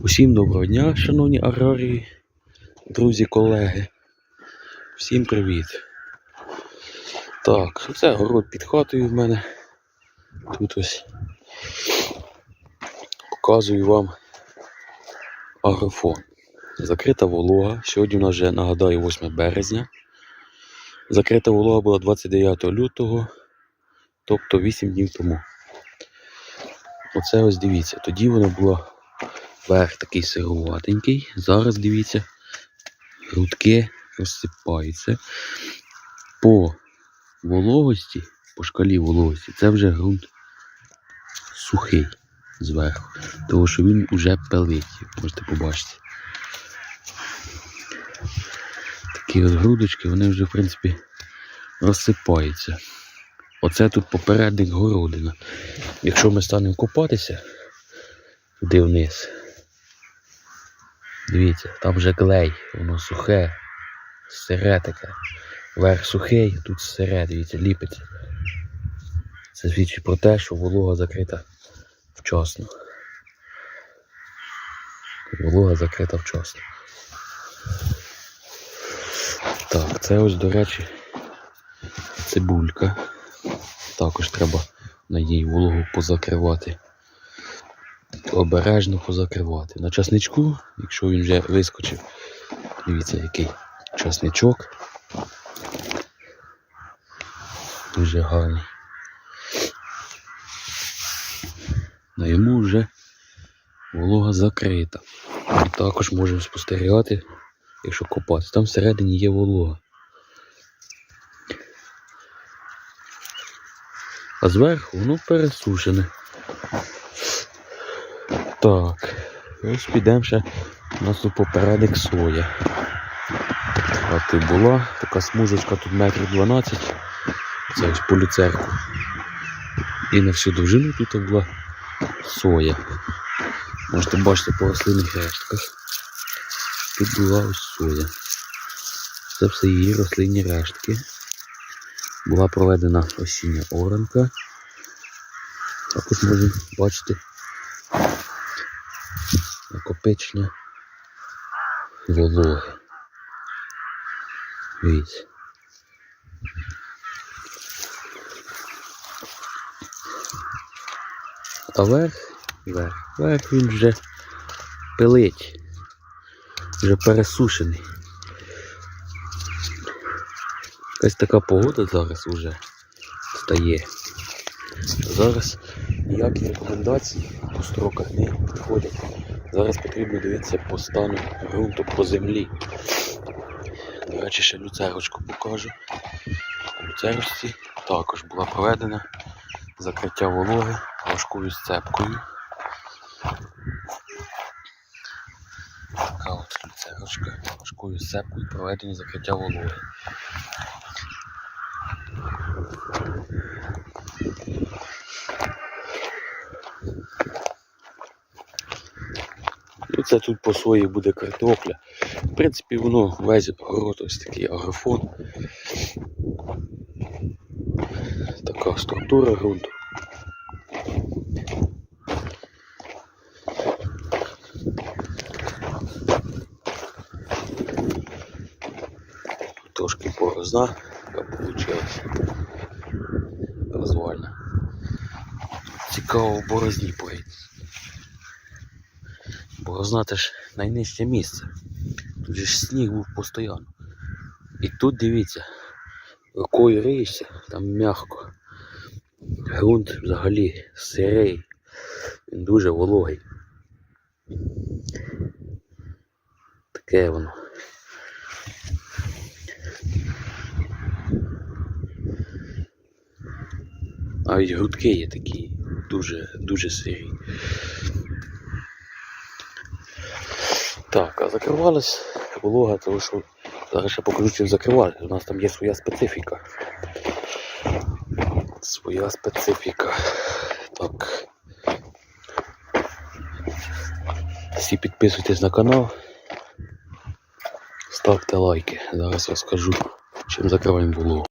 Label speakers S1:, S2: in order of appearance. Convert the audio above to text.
S1: Усім доброго дня, шановні аграрії, друзі, колеги. Всім привіт. Так, це город під хатою в мене. Тут ось показую вам агрофон. Закрита волога. Сьогодні у нас вже нагадаю 8 березня. Закрита волога була 29 лютого, тобто 8 днів тому. Оце ось дивіться, тоді вона була верх такий сируватенький. Зараз дивіться, грудки розсипаються. По вологості, по шкалі вологості, це вже ґрунт сухий зверху, тому що він вже пилить, можете побачити. Такі от грудочки, вони вже, в принципі, розсипаються. Оце тут попередник городина. Якщо ми станемо купатися туди вниз, дивіться, там вже клей, воно сухе, сире таке. Верх сухий, тут сире, дивіться, ліпиться. Це свідчить про те, що волога закрита вчасно. Волога закрита вчасно. Так, це ось, до речі, цибулька. Також треба на її вологу позакривати. Обережно позакривати. На часничку, якщо він вже вискочив, дивіться, який часничок. Дуже гарний. На йому вже волога закрита. І також можемо спостерігати, якщо копати. Там всередині є волога. А зверху воно пересушене. Так, ось підемо ще. У нас тут попередник соя. А ти була така смужечка тут метрів 12. Це ось по люцерку. І на всю довжину тут була соя. Можете бачити по рослинних рештках. Тут була ось соя. Це все її рослинні рештки. Була проведена осіння оранка. Також можемо бачити накопичення вологи. Дивіться. А верх, верх, верх він вже пилить, вже пересушений. Якась така погода зараз вже стає. Зараз ніякі рекомендації по строках не підходять. Зараз потрібно дивитися по стану ґрунту по землі. До речі, ще люцерочку покажу. У люцерочці також була проведена закриття вологи важкою сцепкою. Така от люцерочка важкою сцепкою проведені закриття вологи. Це тут по своїй буде картопля. В принципі, воно весь город ось такий агрофон. Така структура ґрунту. Трошки порозна, яка вийшла. Розвальна. Цікаво в борозні поїть. Борозна це ж найнижче місце. Тут же ж сніг був постійно. І тут дивіться, рукою риєшся, там м'яко. Грунт взагалі сирий, він дуже вологий. Таке воно. Навіть грудки є такі дуже, дуже сирі. Так, а закривалась волога, тому що зараз ще покажу, чим закривали. У нас там є своя специфіка. Своя специфіка. Так. Всі підписуйтесь на канал. Ставте лайки. Зараз розкажу, чим закриваємо вологу.